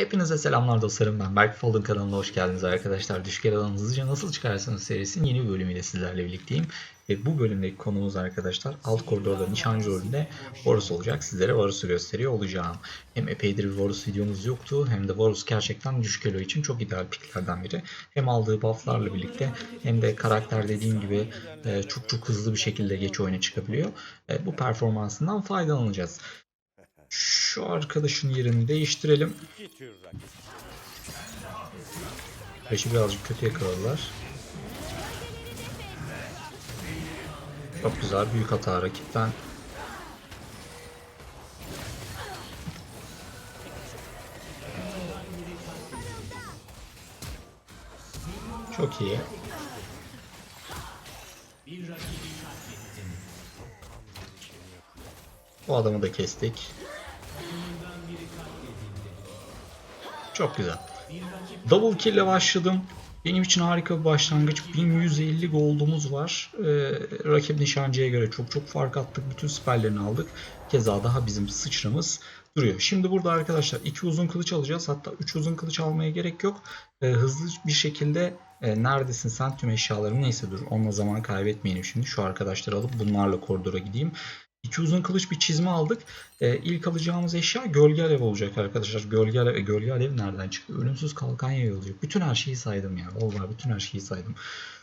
Hepinize selamlar dostlarım ben Berk Fold'un kanalına hoş geldiniz arkadaşlar. Düşük Yaradan Hızlıca Nasıl Çıkarsınız serisinin yeni bir bölümüyle sizlerle birlikteyim. Ve bu bölümdeki konumuz arkadaşlar alt koridorda nişancı rolünde Varus olacak. Sizlere Varus'u gösteriyor olacağım. Hem epeydir bir Varus videomuz yoktu hem de Varus gerçekten düşük elo için çok ideal picklerden biri. Hem aldığı bufflarla birlikte hem de karakter dediğim gibi e, çok çok hızlı bir şekilde geç oyuna çıkabiliyor. E, Bu performansından faydalanacağız. Şu arkadaşın yerini değiştirelim. Beşi birazcık kötü yakaladılar. Çok güzel büyük hata rakipten. Çok iyi. Bu adamı da kestik. Çok güzel. Double kill ile başladım. Benim için harika bir başlangıç. 1150 gold'umuz var. Ee, rakip nişancıya göre çok çok fark attık. Bütün siperlerini aldık. Keza daha bizim sıçramız duruyor. Şimdi burada arkadaşlar iki uzun kılıç alacağız. Hatta üç uzun kılıç almaya gerek yok. Ee, hızlı bir şekilde e, neredesin sen tüm eşyalarım neyse dur. Onunla zaman kaybetmeyelim şimdi. Şu arkadaşları alıp bunlarla koridora gideyim. İki uzun kılıç bir çizme aldık. Ee, ilk alacağımız eşya gölge alev olacak arkadaşlar. Gölge alev, gölge alev nereden çıktı? Ölümsüz kalkan yayı olacak. Bütün her şeyi saydım ya. Vallahi bütün her şeyi saydım.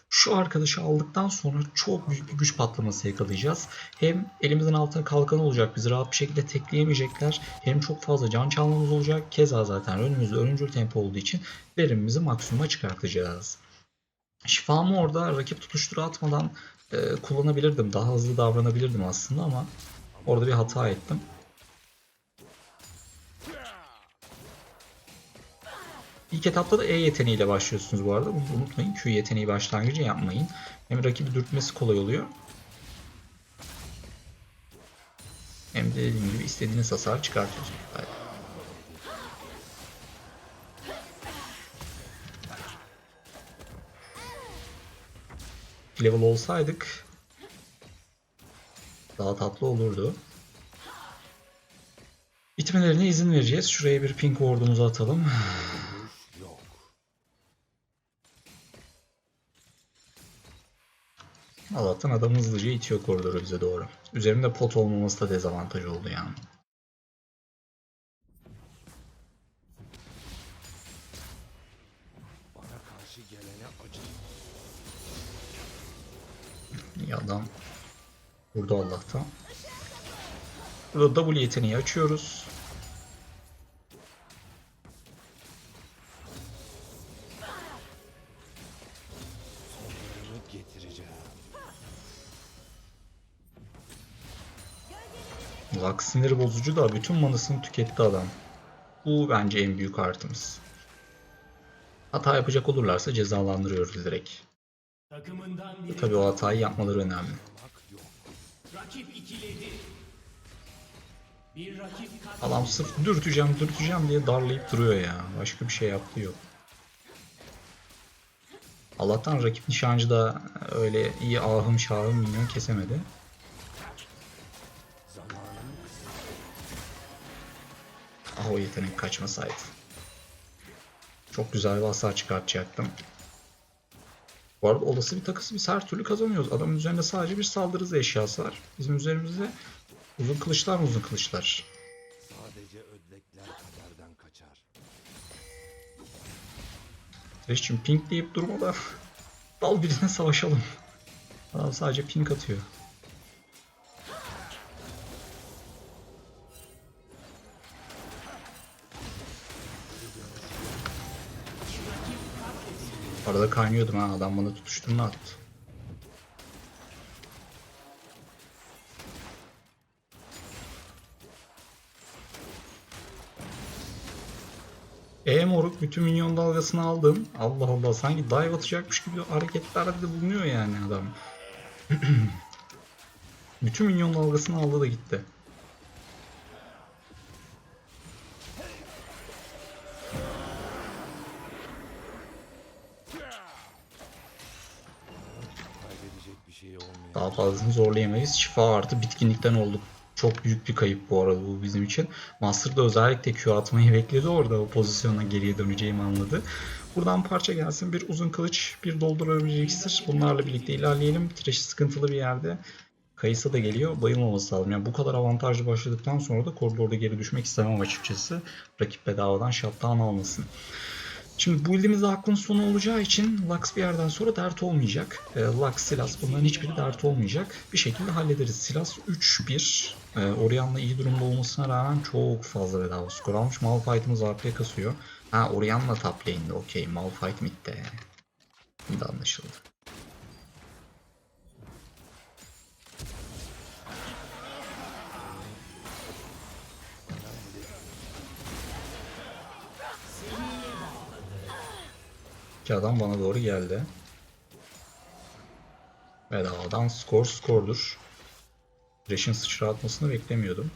Şu arkadaşı aldıktan sonra çok büyük bir güç patlaması yakalayacağız. Hem elimizin altına kalkan olacak. Bizi rahat bir şekilde tekleyemeyecekler. Hem çok fazla can çalmamız olacak. Keza zaten önümüzde ölümcül tempo olduğu için verimimizi maksimuma çıkartacağız. Şifamı orada rakip tutuşturu atmadan e, kullanabilirdim. Daha hızlı davranabilirdim aslında ama orada bir hata ettim. İlk etapta da E yeteneğiyle başlıyorsunuz bu arada. Bunu unutmayın. Q yeteneği başlangıcı yapmayın. Hem rakibi dürtmesi kolay oluyor. Hem de dediğim gibi istediğiniz hasar çıkartıyorsunuz. Haydi. Level olsaydık daha tatlı olurdu. Bitmelerine izin vereceğiz. Şuraya bir pink ordumuzu atalım. Allah'tan adam hızlıca itiyor koridoru bize doğru. Üzerinde pot olmaması da dezavantaj oldu yani. Adam. Burada Allah'tan. Burada W yeteneği açıyoruz. Lux sinir bozucu da bütün manasını tüketti adam. Bu bence en büyük artımız. Hata yapacak olurlarsa cezalandırıyoruz direkt. Tabii o hatayı yapmaları önemli. Bak yok. rakip ikiledi. Bir rakip kat Adam sırf dürteceğim dürteceğim diye darlayıp duruyor ya. Başka bir şey yaptığı yok. Allah'tan rakip nişancı da öyle iyi ahım şahım minyon kesemedi. Ah o yetenek kaçmasaydı. Çok güzel bir hasar çıkartacaktım. Bu arada olası bir takısı biz her türlü kazanıyoruz. Adamın üzerinde sadece bir saldırı eşyası var. Bizim üzerimizde uzun kılıçlar mı uzun kılıçlar. sadece ödlekler kaderden kaçar. Reşçim pink deyip durma da dal birine savaşalım. Adam sadece pink atıyor. Arada kaynıyordum ha adam bana tutuşturma attı. E moruk bütün minyon dalgasını aldım. Allah Allah sanki dive atacakmış gibi hareketlerde de bulunuyor yani adam. bütün minyon dalgasını aldı da gitti. Fazlasını zorlayamayız. Şifa artı bitkinlikten olduk. Çok büyük bir kayıp bu arada bu bizim için. Master da özellikle Q atmayı bekledi orada o pozisyona geriye döneceğimi anladı. Buradan parça gelsin. Bir uzun kılıç, bir doldurabilecek iksir. Bunlarla birlikte ilerleyelim. Trash sıkıntılı bir yerde. Kayısı da geliyor. Bayılmaması lazım. Yani bu kadar avantajlı başladıktan sonra da koridorda geri düşmek istemem açıkçası. Rakip bedavadan shutdown almasın. Şimdi build'imiz aklın sonu olacağı için Lux bir yerden sonra dert olmayacak. E, Lux, Silas bunların hiçbiri dert olmayacak. Bir şekilde hallederiz. Silas 3-1. E, Orianna iyi durumda olmasına rağmen çok fazla bedava skor almış. Malphite'ımız AP'ye kasıyor. Ha Orianna top lane'de okey. Malphite midde. Şimdi anlaşıldı. İki adam bana doğru geldi. Bedavadan skor skordur. Thresh'in sıçra atmasını beklemiyordum.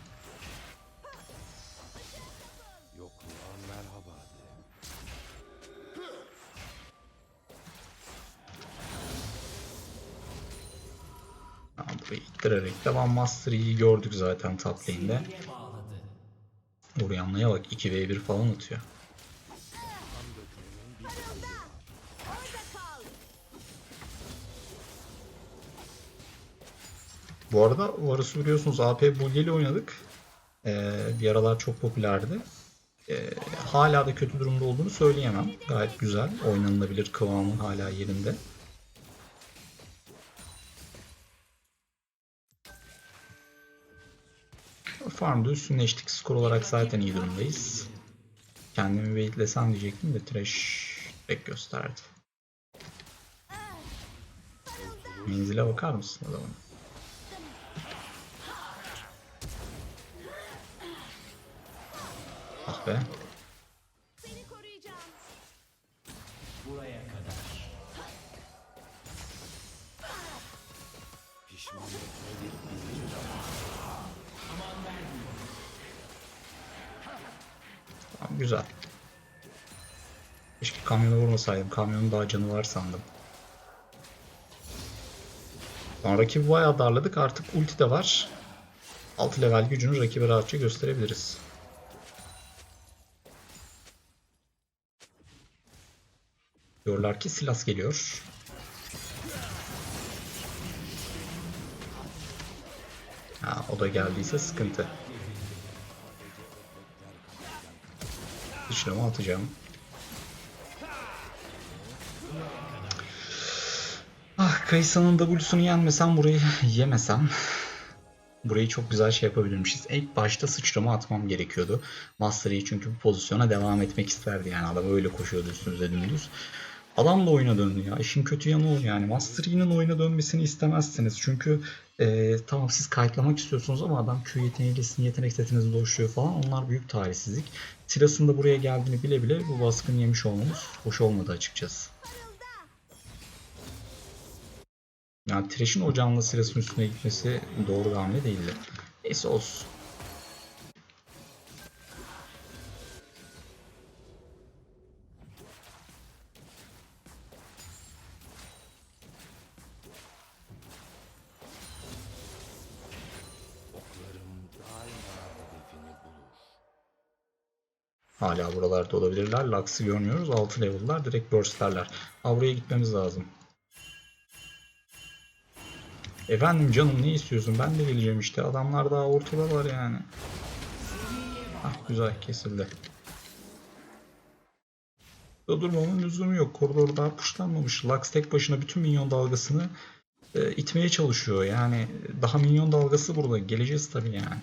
De. Burayı ittirerek devam Master Yi'yi gördük zaten top lane'de. Orianna'ya bak 2v1 falan atıyor. Bu arada Varus'u biliyorsunuz AP Bully'li oynadık. Ee, bir aralar çok popülerdi. Ee, hala da kötü durumda olduğunu söyleyemem. Gayet güzel. Oynanılabilir kıvamı hala yerinde. Farm'da üstünleştik. Skor olarak zaten iyi durumdayız. Kendimi waitlesem diyecektim de Trash pek gösterdi. Menzile bakar mısın adamın? Ah be. Seni koruyacağım. Buraya kadar. Pişmanlık nedir bilirim. Aman vermiyor. Tamam, güzel. Keşke kamyona vurmasaydım. Kamyonun daha canı var sandım. Sonra rakibi bayağı darladık. Artık ulti de var. 6 level gücünü rakibe rahatça gösterebiliriz. Diyorlar ki Silas geliyor. Ha, o da geldiyse sıkıntı. Sıçrama atacağım. Ah Kayısa'nın W'sunu yenmesem burayı yemesem. Burayı çok güzel şey yapabilirmişiz. İlk başta sıçrama atmam gerekiyordu. Master Yi çünkü bu pozisyona devam etmek isterdi yani. Adam öyle koşuyordu üstünüze dümdüz. Adam da oyuna döndü ya. İşin kötü yanı o yani. Master Yi'nin oyuna dönmesini istemezsiniz. Çünkü e, tamam siz kayıtlamak istiyorsunuz ama adam Q yeteneğiyle sizin yetenek setinizi doşluyor falan. Onlar büyük talihsizlik. Silas'ın da buraya geldiğini bile bile bu baskını yemiş olmamız hoş olmadı açıkçası. Yani Thresh'in o canlı Silas'ın üstüne gitmesi doğru hamle değildi. Neyse olsun. Buralarda olabilirler. Lux'ı görmüyoruz. 6 level'lar direkt burstlerler. Ha gitmemiz lazım. Efendim canım ne istiyorsun? Ben de geleceğim işte. Adamlar daha ortadalar yani. Ah güzel kesildi. Burada durmamın lüzumu yok. Koridor daha puşlanmamış. Lux tek başına bütün minyon dalgasını e, itmeye çalışıyor. Yani daha minyon dalgası burada. Geleceğiz tabii yani.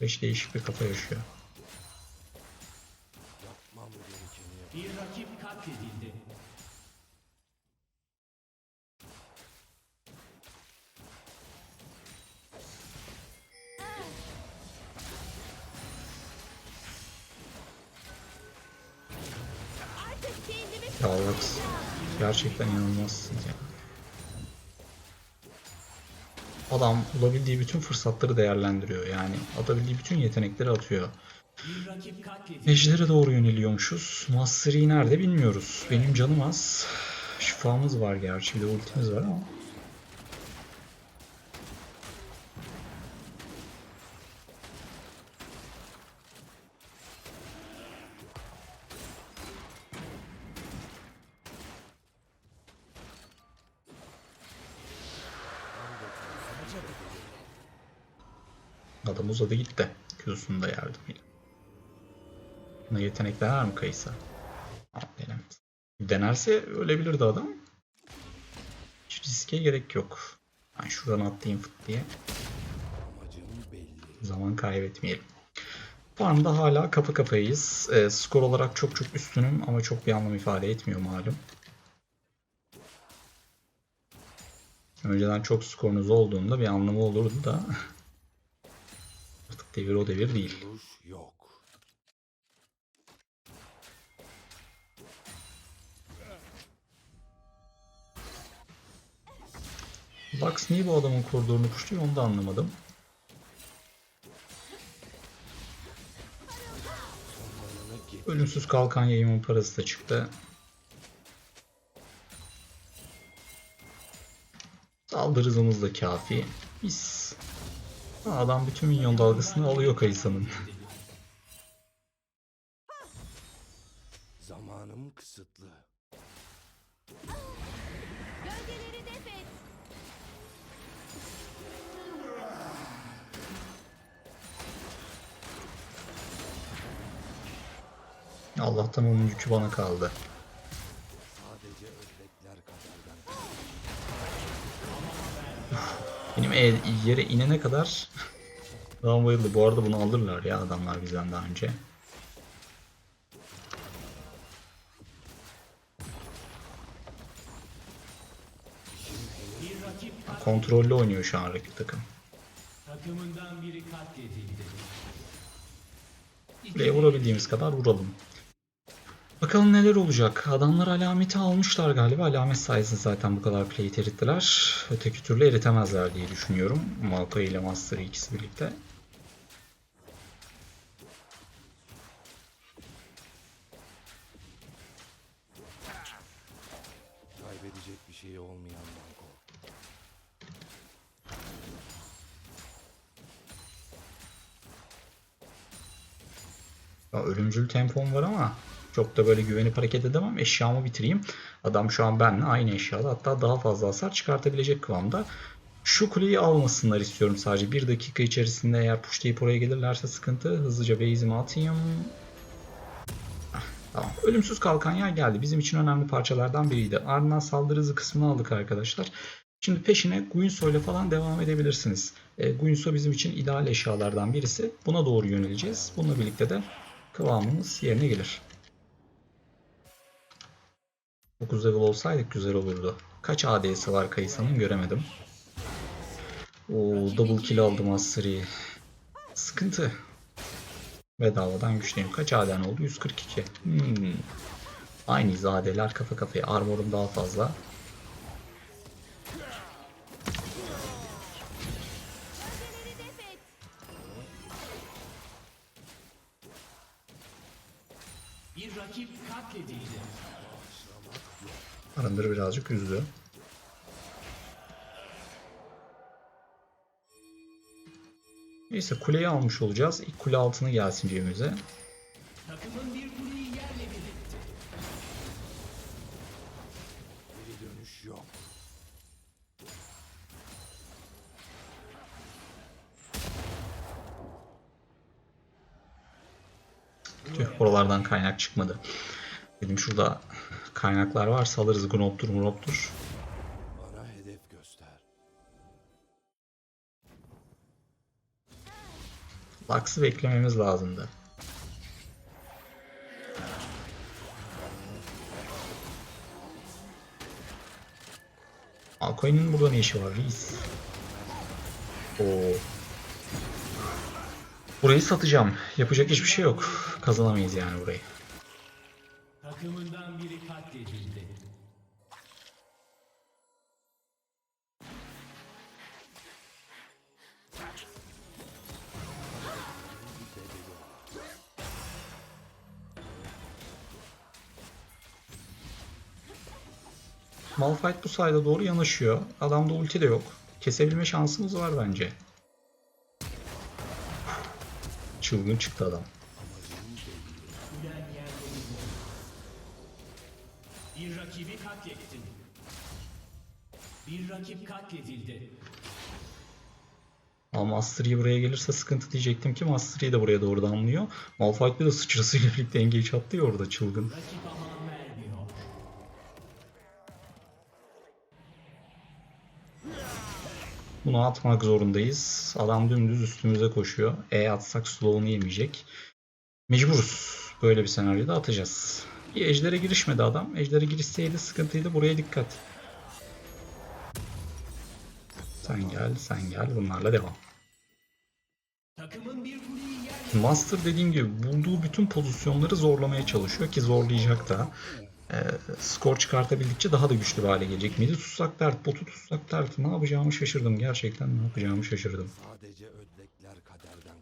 Beş değişik bir kafa yaşıyor. Bir rakip katledildi. Ya Lux gerçekten inanılmazsın ya. Adam bulabildiği bütün fırsatları değerlendiriyor yani. Atabildiği bütün yetenekleri atıyor. Ejder'e doğru yöneliyormuşuz. Mastery nerede bilmiyoruz. Benim canım az. Şifamız var gerçi. Bir de ultimiz var ama. Adam uzadı gitti. Kürsünde yardımıyla. Buna yetenek dener mi Kayısa? Denemez. Denerse ölebilirdi adam. Hiç riske gerek yok. Ben şuradan atlayayım fıt diye. Zaman kaybetmeyelim. Farmda hala kafa kafayız. E, skor olarak çok çok üstünüm ama çok bir anlam ifade etmiyor malum. Önceden çok skorunuz olduğunda bir anlamı olurdu da artık devir o devir değil. Yok. Lux niye bu adamın koridorunu puşluyor onu da anlamadım. Ölümsüz kalkan yayımın parası da çıktı. Saldırı hızımız da kafi. Mis. Adam bütün minyon dalgasını alıyor Kayısa'nın. Allah'tan onun yükü bana kaldı. Sadece ördekler kadar ben. Benim el, yere inene kadar Adam bayıldı. Bu arada bunu alırlar ya adamlar bizden daha önce. Kontrollü oynuyor şu an rakip takım. takımından biri katledildi. Buraya vurabildiğimiz kadar vuralım. Bakalım neler olacak. Adamlar alameti almışlar galiba. Alamet sayesinde zaten bu kadar plate erittiler. Öteki türlü eritemezler diye düşünüyorum. Maokai ile Master ikisi birlikte. Kaybedecek bir şey olmayandan kork. Ya ölümcül tempom var ama çok da böyle güvenip hareket edemem. Eşyamı bitireyim. Adam şu an benimle aynı eşyada hatta daha fazla hasar çıkartabilecek kıvamda. Şu kuleyi almasınlar istiyorum sadece. Bir dakika içerisinde eğer pushlayıp oraya gelirlerse sıkıntı. Hızlıca base'imi atayım. Ah, Tamam. Ölümsüz kalkan yer geldi. Bizim için önemli parçalardan biriydi. Ardından saldırı hızı kısmını aldık arkadaşlar. Şimdi peşine Guinsoo ile falan devam edebilirsiniz. E, Guinsoo bizim için ideal eşyalardan birisi. Buna doğru yöneleceğiz. Bununla birlikte de kıvamımız yerine gelir. 9 level olsaydık güzel olurdu. Kaç AD'si var Kayısa'nın göremedim. Oo, double kill aldım Asri. Sıkıntı. Bedavadan güçlüyüm. Kaç AD'n oldu? 142. Hmm. Aynıyız AD'ler kafa kafaya. Armorum daha fazla. Arındır birazcık üzdü. Neyse kuleyi almış olacağız. İlk kule altını gelsin cebimize. Tüh oralardan kaynak çıkmadı. Dedim şurada kaynaklar varsa alırız Gnoptur Mroptur. Bana hedef göster. Lux'ı beklememiz lazımdı. Alcoin'in burada ne işi var reis? Oo. Burayı satacağım. Yapacak hiçbir şey yok. Kazanamayız yani burayı. Takımından biri katledildi. Malphite bu sayede doğru yanaşıyor. Adamda ulti de yok. Kesebilme şansımız var bence. Çılgın çıktı adam. Bir rakibi katlettin. Bir rakip katledildi. Ama Master Yi buraya gelirse sıkıntı diyecektim ki Master Yi de buraya doğru damlıyor. Malphite bir de sıçrasıyla birlikte engage attı ya orada çılgın. Rakip aman vermiyor. Bunu atmak zorundayız. Adam dümdüz üstümüze koşuyor. E atsak slow'unu yemeyecek. Mecburuz. Böyle bir senaryoda atacağız. Bir ejdere girişmedi adam. Ejdere girişseydi sıkıntıydı. Buraya dikkat. Sen gel, sen gel. Bunlarla devam. Master dediğim gibi bulduğu bütün pozisyonları zorlamaya çalışıyor ki zorlayacak da. Ee, skor çıkartabildikçe daha da güçlü bir hale gelecek. Midi tutsak dert, botu tutsak dert. Ne yapacağımı şaşırdım. Gerçekten ne yapacağımı şaşırdım. Sadece ödlekler kaderden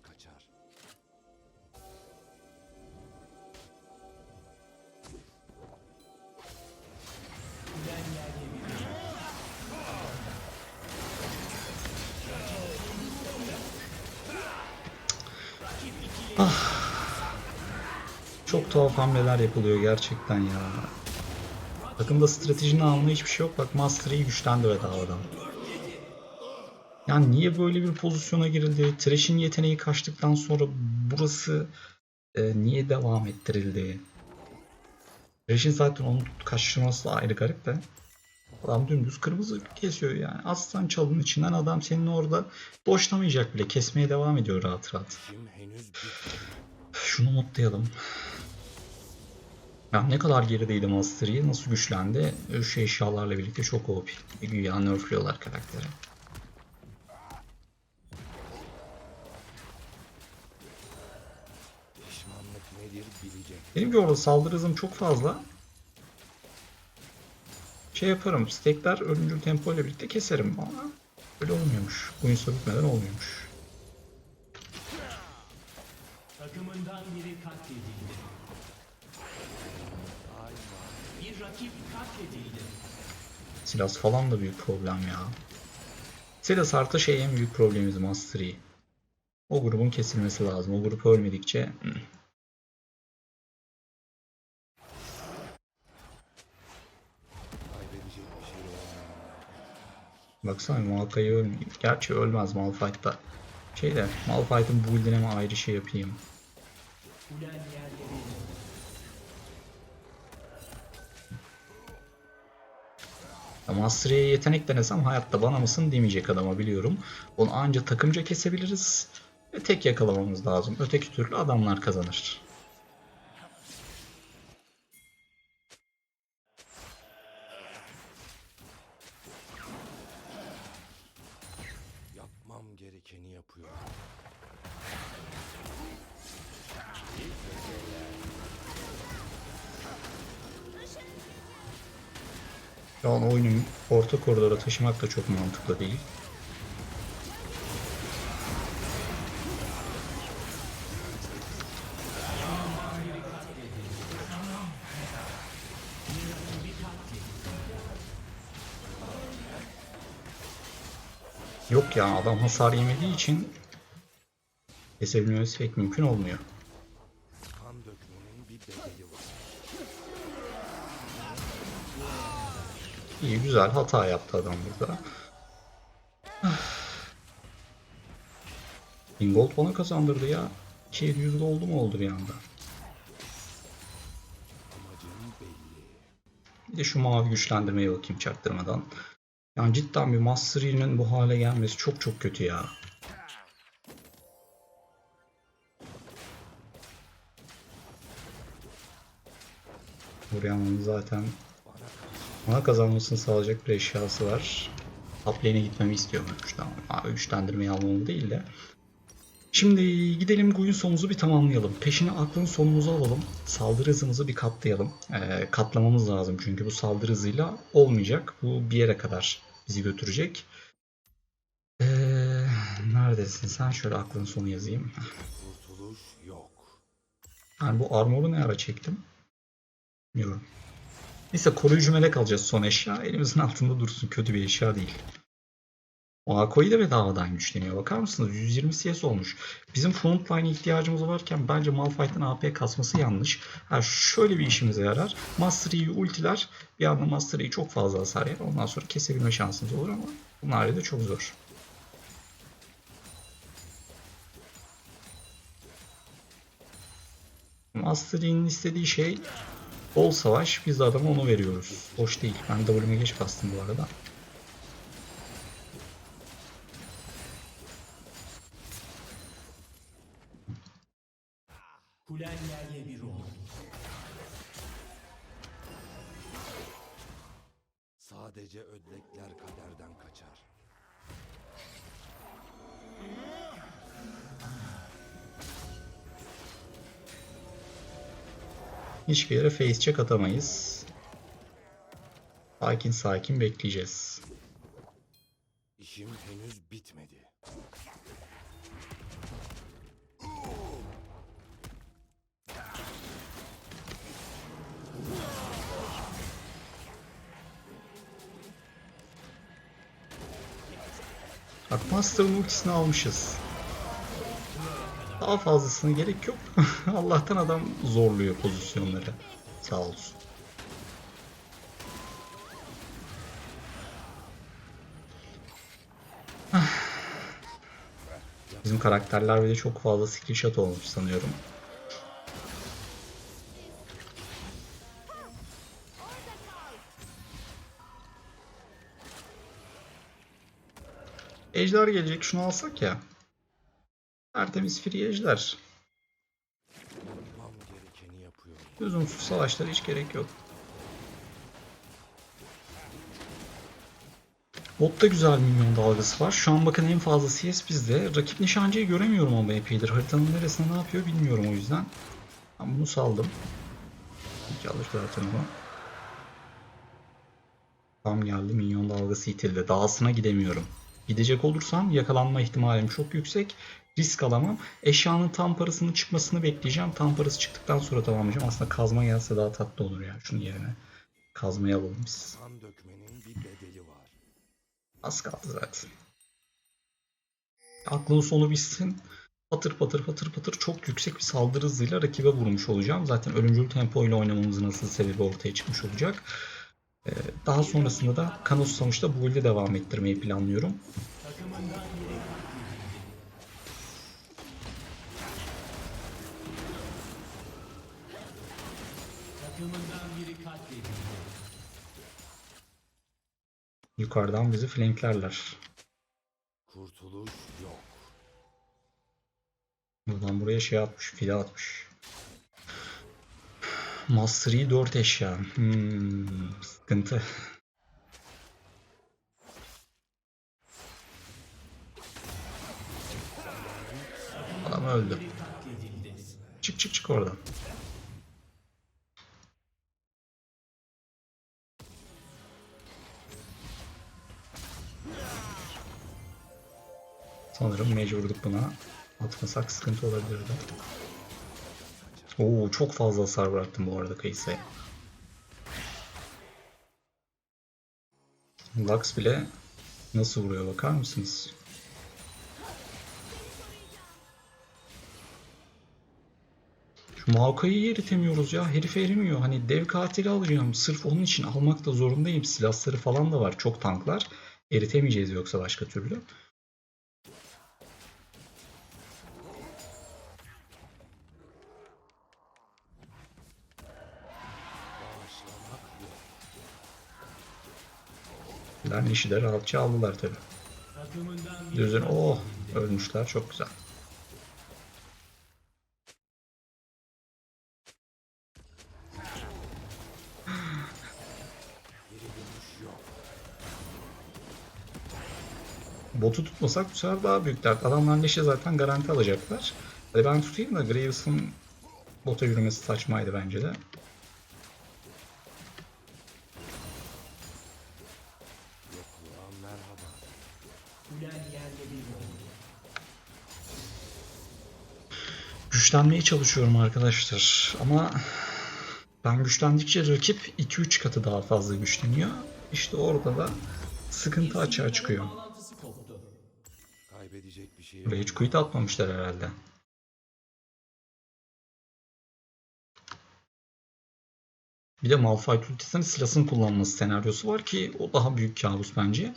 tuhaf hamleler yapılıyor gerçekten ya. Takımda stratejinin anlamı hiçbir şey yok. Bak Master'ı güçlendi bedavadan. Yani niye böyle bir pozisyona girildi? Thresh'in yeteneği kaçtıktan sonra burası e, niye devam ettirildi? Thresh'in zaten onu kaçırması da ayrı garip de. Adam dümdüz kırmızı kesiyor yani. Aslan çalının içinden adam senin orada boşlamayacak bile. Kesmeye devam ediyor rahat rahat. Şunu mutlayalım. Ya ne kadar gerideydi Master Yi, nasıl güçlendi? Şu eşyalarla birlikte çok OP. Güya nerfliyorlar karakteri. Benim ki orada saldırı hızım çok fazla. Şey yaparım, stekler ölümcül tempo ile birlikte keserim ama öyle olmuyormuş. Oyun bitmeden olmuyormuş. takımından biri katledildi. Silas falan da büyük problem ya. Silas artı şey en büyük problemimiz Master Yi. O grubun kesilmesi lazım. O grup ölmedikçe hmm. Baksana Maokai'yi ölmüyor. Gerçi ölmez Malphite'da. Şey de Malphite'ın build'ine mi ayrı şey yapayım. Yi'ye yetenek denesem hayatta bana mısın demeyecek adama biliyorum. Onu anca takımca kesebiliriz. Ve tek yakalamamız lazım. Öteki türlü adamlar kazanır. Orta koridora taşımak da çok mantıklı değil. Yok ya adam hasar yemediği için kesebilmemiz pek mümkün olmuyor. İyi güzel hata yaptı adam burada. Bin gold bana kazandırdı ya. 200 gold mu oldu bir anda? Bir de şu mavi güçlendirmeye bakayım çaktırmadan. Yani cidden bir Master Yi'nin bu hale gelmesi çok çok kötü ya. Orianna'nın zaten bana kazanmasını sağlayacak bir eşyası var. Top lane'e gitmemi istiyormuş. Tamam. Abi güçlendirmeyi almamı değil de. Şimdi gidelim Guyun sonumuzu bir tamamlayalım. Peşine aklın sonumuzu alalım. Saldırı hızımızı bir katlayalım. Ee, katlamamız lazım çünkü bu saldırı hızıyla olmayacak. Bu bir yere kadar bizi götürecek. Ee, neredesin? Sen şöyle aklın sonu yazayım. Kurtuluş yok. Yani bu armoru ne ara çektim? Bilmiyorum. Neyse koruyucu melek alacağız son eşya. Elimizin altında dursun. Kötü bir eşya değil. O Ako'yu da bedavadan güçleniyor. Bakar mısınız? 120 CS olmuş. Bizim frontline ihtiyacımız varken bence Malphite'ın AP kasması yanlış. Ha, şöyle bir işimize yarar. Master ultiler. Bir anda Master çok fazla hasar yer. Ondan sonra kesebilme şansımız olur ama bunlar da çok zor. Master istediği şey bol savaş. Biz de adama onu veriyoruz. Hoş değil. Ben W'me geç bastım bu arada. Kulen bir oldu. Sadece ödlekler Hiçbir yere face check atamayız. Sakin sakin bekleyeceğiz. İşim henüz bitmedi. Bak Master'ın ultisini almışız. Daha fazlasına gerek yok. Allah'tan adam zorluyor pozisyonları. Sağ olsun. Bizim karakterler bir de çok fazla skill shot olmuş sanıyorum. Ejder gelecek şunu alsak ya. Tertemiz yapıyorum. Lüzumsuz savaşlara hiç gerek yok. Botta güzel minyon dalgası var. Şu an bakın en fazla CS bizde. Rakip nişancıyı göremiyorum ama epeydir. Haritanın neresinde ne yapıyor bilmiyorum o yüzden. Ben bunu saldım. İlk alır zaten. Tam geldi minyon dalgası itildi. Dağısına gidemiyorum. Gidecek olursam yakalanma ihtimalim çok yüksek. Risk alamam. Eşyanın tam parasının çıkmasını bekleyeceğim. Tam parası çıktıktan sonra tamamlayacağım. Aslında kazma gelse daha tatlı olur ya şunun yerine. Kazmayı alalım biz. Kan dökmenin bir bedeli var. Az kaldı zaten. Aklın sonu bitsin. Patır patır patır patır çok yüksek bir saldırı hızıyla rakibe vurmuş olacağım. Zaten ölümcül tempo ile oynamamızın asıl sebebi ortaya çıkmış olacak. Ee, Daha sonrasında da Kanos sonuçta bu ile devam ettirmeyi planlıyorum. Takımından biri katledildi. Yukarıdan bizi flanklerler. Kurtuluş yok. Buradan buraya şey atmış, file atmış. Master Yi 4 eşya. Hmm, sıkıntı. Adam öldü. Çık çık çık oradan. Sanırım mecburduk buna. Atmasak sıkıntı olabilirdi. Oo çok fazla hasar bıraktım bu arada Kayısa'ya. Lux bile nasıl vuruyor bakar mısınız? Şu Maokai'yi eritemiyoruz ya. Herif erimiyor. Hani dev katili alacağım. Sırf onun için almak da zorundayım. Silahları falan da var. Çok tanklar. Eritemeyeceğiz yoksa başka türlü. Lan işi de rahatça aldılar tabi. Düzün oh ölmüşler çok güzel. Botu tutmasak bu sefer daha büyük dert. Adamlar leşe zaten garanti alacaklar. Hadi ben tutayım da Graves'ın bota yürümesi saçmaydı bence de. Güçlenmeye çalışıyorum arkadaşlar. Ama ben güçlendikçe rakip 2-3 katı daha fazla güçleniyor. İşte orada da sıkıntı açığa çıkıyor. Kaybedecek bir şey hiç quit atmamışlar herhalde. Bir de Malphite ultisinin silahını kullanması senaryosu var ki o daha büyük kabus bence.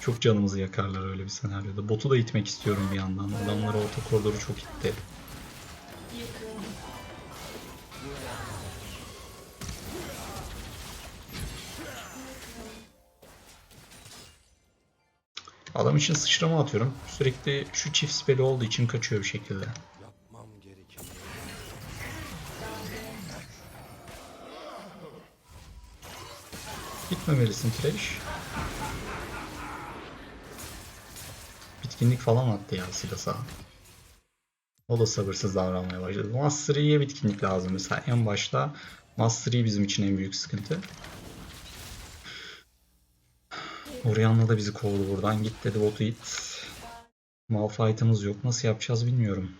Çok canımızı yakarlar öyle bir senaryoda. Botu da itmek istiyorum bir yandan. Adamlar orta koridoru çok itti. Adam için sıçrama atıyorum. Sürekli şu çift speli olduğu için kaçıyor bir şekilde. Gitmemelisin Trash. Bitkinlik falan attı ya Silas'a. O da sabırsız davranmaya başladı. Master Yi'ye bitkinlik lazım mesela. En başta Master bizim için en büyük sıkıntı. Orianna da bizi kovdu buradan. Git dedi botu it. Malphite'ımız yok. Nasıl yapacağız bilmiyorum.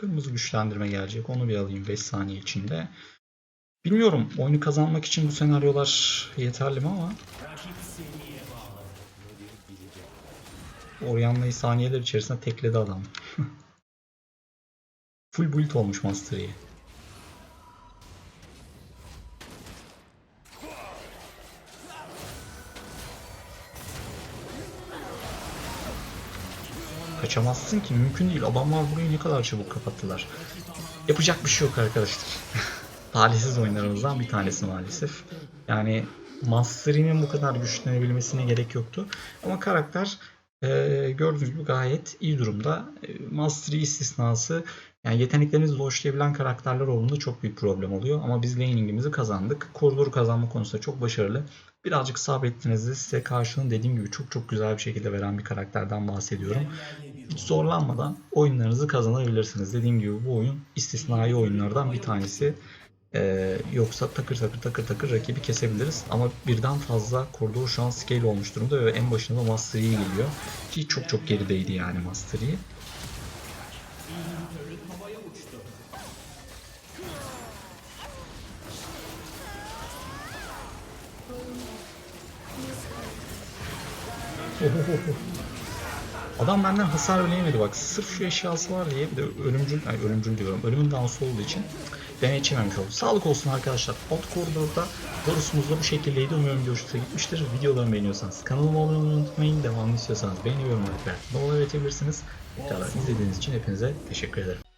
Kırmızı güçlendirme gelecek. Onu bir alayım 5 saniye içinde. Bilmiyorum oyunu kazanmak için bu senaryolar yeterli mi ama. Orianna'yı saniyeler içerisinde tekledi adam. Full build olmuş Master Yi. Kaçamazsın ki mümkün değil. Adamlar burayı ne kadar çabuk kapattılar. Yapacak bir şey yok arkadaşlar. Talihsiz oyunlarımızdan bir tanesi maalesef. Yani Mastery'nin bu kadar güçlenebilmesine gerek yoktu. Ama karakter e, gördüğünüz gibi gayet iyi durumda. E, Mastery istisnası yani yeteneklerinizi doşlayabilen karakterler olduğunda çok büyük problem oluyor. Ama biz laning'imizi kazandık. Koridoru kazanma konusunda çok başarılı. Birazcık sabrettiğinizde size karşılığını dediğim gibi çok çok güzel bir şekilde veren bir karakterden bahsediyorum. Hiç zorlanmadan oyunlarınızı kazanabilirsiniz. Dediğim gibi bu oyun istisnai oyunlardan bir tanesi. Ee, yoksa takır takır takır takır rakibi kesebiliriz. Ama birden fazla koridor şu an scale olmuş durumda ve en başında Master geliyor. Ki çok çok gerideydi yani Master. Adam benden hasar bile yemedi bak. Sırf şu eşyası var diye bir de ölümcül, ay ölümcül diyorum. Ölümün dansı olduğu için beni geçememiş oldu. Sağlık olsun arkadaşlar. Alt koridorda Horus'umuz da bu şekildeydi. Video hoşunuza gitmiştir. Videolarımı beğeniyorsanız kanalıma abone olmayı unutmayın. Devamını istiyorsanız beğeni yorum olarak ne olabilirsiniz. Tekrar izlediğiniz için hepinize teşekkür ederim.